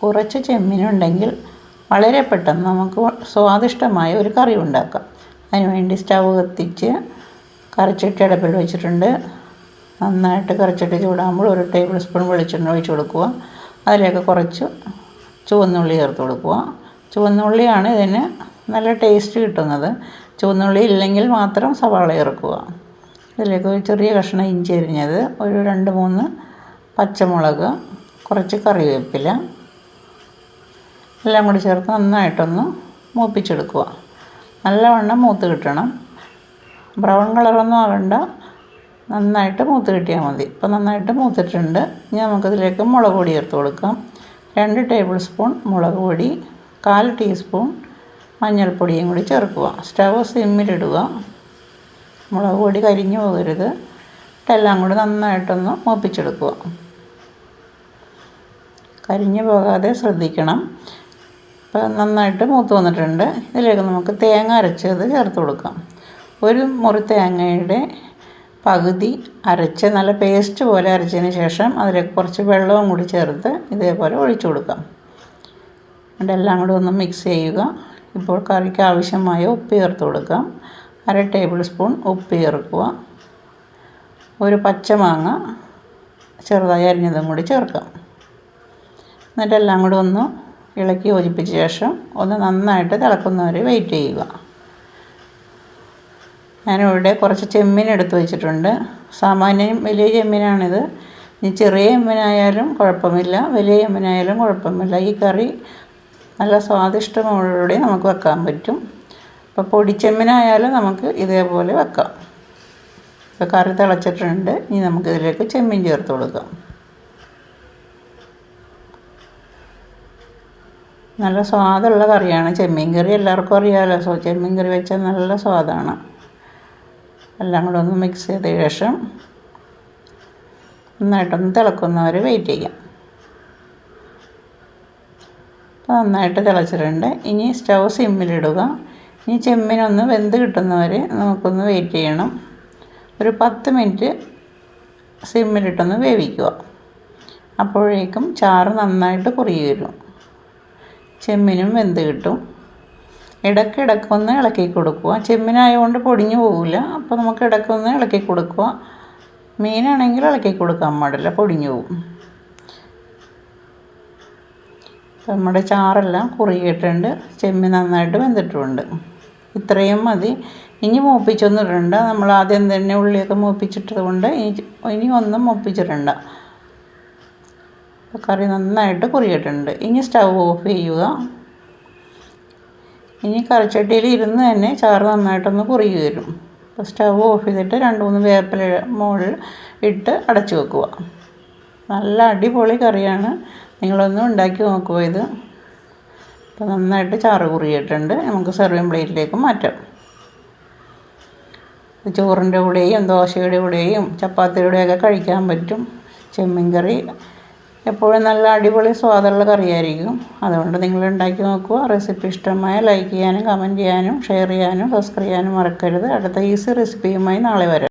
കുറച്ച് ചെമ്മീനുണ്ടെങ്കിൽ വളരെ പെട്ടെന്ന് നമുക്ക് സ്വാദിഷ്ടമായ ഒരു കറി ഉണ്ടാക്കാം. അതിനുവേണ്ടി സ്റ്റവ് കത്തിച്ച് കറിച്ചട്ടി അടപ്പിൽ വെച്ചിട്ടുണ്ട്. നന്നായിട്ട് കറിച്ചട്ടി ചൂടാകുമ്പോൾ ഒരു ടേബിൾ സ്പൂൺ വെളിച്ചെണ്ണ ഒഴിച്ച് കൊടുക്കുക. അതിലേക്ക് കുറച്ച് ചുവന്നുള്ളി ചേർത്ത് കൊടുക്കുക. ചുവന്നുള്ളിയാണ് ഇതിന് നല്ല ടേസ്റ്റ് കിട്ടുന്നത്. ചുവന്നുള്ളി ഇല്ലെങ്കിൽ മാത്രം സവാള ചേർക്കുക. ഇതിലേക്ക് ഒരു ചെറിയ കഷ്ണം ഇഞ്ചി അരിഞ്ഞത് ഒരു രണ്ട് മൂന്ന് പച്ചമുളക് കുറച്ച് കറിവേപ്പില എല്ലാം കൂടി ചേർത്ത് നന്നായിട്ടൊന്ന് മൂപ്പിച്ചെടുക്കുക. നല്ലവണ്ണം മൂത്ത് കിട്ടണം. ബ്രൗൺ കളറൊന്നും ആകണ്ട നന്നായിട്ട് മൂത്ത് കിട്ടിയാൽ മതി. ഇപ്പോൾ നന്നായിട്ട് മൂത്തിട്ടുണ്ട്. ഇനി നമുക്കതിലേക്ക് മുളക് പൊടി ചേർത്ത് കൊടുക്കാം. രണ്ട് ടേബിൾ സ്പൂൺ മുളക് പൊടി കാൽ ടീസ്പൂൺ മഞ്ഞൾപ്പൊടിയും കൂടി ചേർക്കുക. സ്റ്റവ് സിമ്മിലിടുക. മുളക് പൊടി കരിഞ്ഞു പോകരുത്. ഇട്ടെല്ലാം കൂടി നന്നായിട്ടൊന്ന് മൂപ്പിച്ചെടുക്കുക. കരിഞ്ഞു പോകാതെ ശ്രദ്ധിക്കണം. ഇപ്പം നന്നായിട്ട് മൂത്ത് വന്നിട്ടുണ്ട്. ഇതിലേക്ക് നമുക്ക് തേങ്ങ അരച്ചത് ചേർത്ത് കൊടുക്കാം. ഒരു മുറി തേങ്ങയുടെ പകുതി അരച്ച് നല്ല പേസ്റ്റ് പോലെ അരച്ചതിന് ശേഷം അതിലേക്ക് കുറച്ച് വെള്ളവും കൂടി ചേർത്ത് ഇതേപോലെ ഒഴിച്ചു കൊടുക്കാം. എല്ലാം കൂടി ഒന്ന് മിക്സ് ചെയ്യുക. ഇപ്പോൾ കറിക്ക് ആവശ്യമായ ഉപ്പ് ചേർത്ത് കൊടുക്കാം. അര ടേബിൾ സ്പൂൺ ഉപ്പ് ചേർക്കുക. ഒരു പച്ചമാങ്ങ ചെറുതായി അരിഞ്ഞതും കൂടി ചേർക്കാം. എന്നിട്ടെല്ലാം കൂടി ഒന്ന് ഇളക്കി യോജിപ്പിച്ച ശേഷം ഒന്ന് നന്നായിട്ട് തിളക്കുന്നവരെ വെയിറ്റ് ചെയ്യുക. ഞാനിവിടെ കുറച്ച് ചെമ്മീൻ എടുത്ത് വെച്ചിട്ടുണ്ട്. സാമാന്യം വലിയ ചെമ്മീനാണിത്. ഇനി ചെറിയ ചെമ്മീനായാലും കുഴപ്പമില്ല. വലിയ ചെമ്മീനായാലും കുഴപ്പമില്ല. ഈ കറി നല്ല സ്വാദിഷ്ടമോടുകൂടി നമുക്ക് വെക്കാൻ പറ്റും. അപ്പോൾ പൊടിച്ചെമ്മീനായാലും നമുക്ക് ഇതേപോലെ വെക്കാം. ഇപ്പോൾ കറി തിളച്ചിട്ടുണ്ട്. ഇനി നമുക്കിതിലേക്ക് ചെമ്മീൻ ചേർത്ത് കൊടുക്കാം. നല്ല സ്വാദുള്ള കറിയാണ്. ചെമ്മീൻ കറി എല്ലാവർക്കും അറിയാമല്ലോ സോ ചെമ്മീൻ കറി വെച്ചാൽ നല്ല സ്വാദാണ്. എല്ലാം കൂടെ ഒന്ന് മിക്സ് ചെയ്ത ശേഷം നന്നായിട്ടൊന്ന് തിളക്കുന്നവർ വെയിറ്റ് ചെയ്യാം. അപ്പോൾ നന്നായിട്ട് തിളച്ചിട്ടുണ്ട്. ഇനി സ്റ്റൗ സിമ്മിലിടുക ഇനി ചെമ്മീനൊന്ന് വെന്ത് കിട്ടുന്നവർ നമുക്കൊന്ന് വെയിറ്റ് ചെയ്യണം. ഒരു പത്ത് മിനിറ്റ് സിമ്മിലിട്ടൊന്ന് വേവിക്കുക. അപ്പോഴേക്കും ചാറ് നന്നായിട്ട് കുറുകി വരും. ചെമ്മീനും വെന്ത് കിട്ടും. ഇടയ്ക്കിടയ്ക്കൊന്ന് ഇളക്കി കൊടുക്കുക. ചെമ്മിനായതുകൊണ്ട് പൊടിഞ്ഞു പോകില്ല അപ്പോൾ നമുക്ക് ഇടയ്ക്കൊന്ന് ഇളക്കി കൊടുക്കുക. മീനാണെങ്കിൽ ഇളക്കി കൊടുക്കാൻ പാടില്ല. പൊടിഞ്ഞു പോകും നമ്മുടെ ചാറെല്ലാം കുറുകിയിട്ടുണ്ട്. ചെമ്മി നന്നായിട്ട് വെന്തിട്ടുമുണ്ട് ഇത്രയും മതി. ഇനി മൂപ്പിച്ചൊന്നും നമ്മൾ ആദ്യം തന്നെ ഉള്ളിയൊക്കെ മൂപ്പിച്ചിട്ടത് കൊണ്ട് ഇനി ഇനി ഒന്നും മൂപ്പിച്ചിടണ്ട. കറി നന്നായിട്ട് കുറിയിട്ടുണ്ട് ഇനി സ്റ്റൗ ഓഫ് ചെയ്യുക. ഇനി കറിച്ചട്ടിയിൽ ഇരുന്ന് തന്നെ ചാറ് നന്നായിട്ടൊന്ന് കുറുകി വരും. അപ്പോൾ സ്റ്റൗ ഓഫ് ചെയ്തിട്ട് രണ്ട് മൂന്ന് വേപ്പില മുകളിൽ ഇട്ട് അടച്ചു വെക്കുക. നല്ല അടിപൊളി കറിയാണ്. നിങ്ങളൊന്ന് ഉണ്ടാക്കി നോക്കുക ഇത്. അപ്പോൾ നന്നായിട്ട് ചാറ് കുറിയിട്ടുണ്ട് നമുക്ക് സെർവിങ് പ്ലേറ്റിലേക്ക് മാറ്റാം. ചോറിന്റെ കൂടെയും ദോശയുടെ കൂടെയും ചപ്പാത്തിയുടെ കൂടെയൊക്കെ കഴിക്കാൻ പറ്റും. ചെമ്മീൻ കറി എപ്പോഴും നല്ല അടിപൊളി സ്വാദുള്ള കറിയായിരിക്കും. അതുകൊണ്ട് നിങ്ങൾ ഉണ്ടാക്കി നോക്കുക. റെസിപ്പി ഇഷ്ടമായ ലൈക്ക് ചെയ്യാനും കമന്റ് ചെയ്യാനും ഷെയർ ചെയ്യാനും സബ്സ്ക്രൈബ് ചെയ്യാനും മറക്കരുത്. അടുത്ത ഈസി റെസിപ്പിയുമായി നാളെ വരാം.